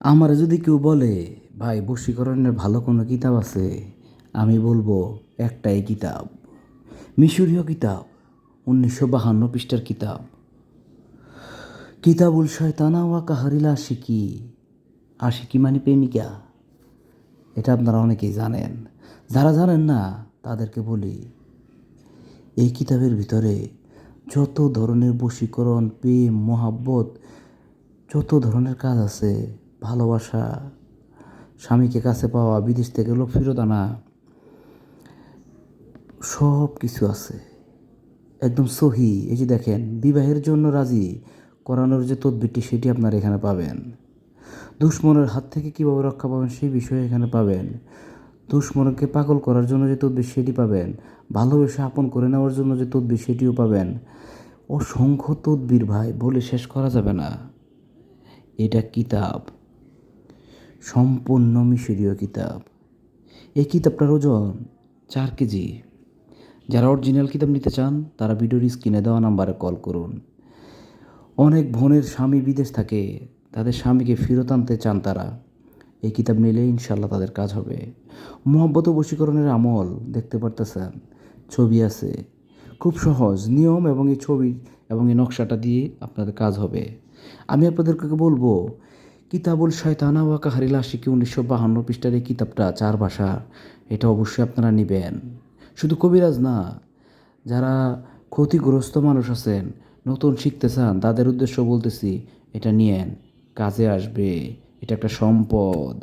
আমার যদি কেউ বলে, ভাই, বশীকরণের ভালো কোনো কিতাব আছে? আমি বলব, একটাই কিতাব। মিশরীয় কিতাব, উনিশশো বাহান্ন পৃষ্ঠার কিতাব। কিতাবুল শয়তানা ওয়া কাহারিলা আশিকি। আশিকি মানে প্রেমিকা। এটা আপনারা অনেকেই জানেন। যারা জানেন না, তাদেরকে বলি, এই কিতাবের ভিতরে যত ধরনের বশীকরণ, প্রেম, মহাব্বত, যত ধরনের কাজ আছে ভালোবাসা স্বামীকে কাছে পাওয়া, বিদেশ থেকে লোক ফেরত আনা, সব কিছু আছে। একদম সহি। এই যে দেখেন, বিবাহের জন্য রাজি করানোর যে তদবিরটি, সেটি আপনার এখানে পাবেন। দুশ্মনের হাত থেকে কীভাবে রক্ষা পাবেন সেই বিষয়ে এখানে পাবেন। দুশ্মনকে পাগল করার জন্য যে তদবির, সেটি পাবেন। ভালোবেসে আপন করে নেওয়ার জন্য যে তদবির, সেটিও পাবেন। অসংখ্য তদবির ভাই, বলে শেষ করা যাবে না। এটা কিতাব। সম্পূর্ণ মিশরীয় কিতাব। এই কিতাবটার ওজন চার কেজি। যারা অরিজিনাল কিতাব নিতে চান, তারা ভিডিওর স্ক্রিনে দেওয়া নাম্বারে কল করুন। অনেক বোনের স্বামী বিদেশ থাকে, তাদের স্বামীকে ফেরত আনতে চান তারা। এই কিতাব নিলে ইনশাল্লাহ তাদের কাজ হবে। মোহব্বত বশীকরণের আমল, দেখতে পারতেছেন, ছবি আছে। খুব সহজ, নিয়ম এবং এই ছবি এবং এই নকশাটা দিয়ে আপনাদের কাজ হবে। আমি আপনাদেরকে বলব কিতাবুল শয়তানা ওয়া কাহারিল আশিকি উনিশশো বাহান্ন পৃষ্ঠার এই কিতাবটা চার ভাষা, এটা অবশ্যই আপনারা নেবেন। শুধু কবিরাজ না, যারা ক্ষতিগ্রস্ত মানুষ আছেন, নতুন শিখতে চান, তাদের উদ্দেশ্য বলতেছি, এটা নিয়েন, কাজে আসবে, এটা একটা সম্পদ।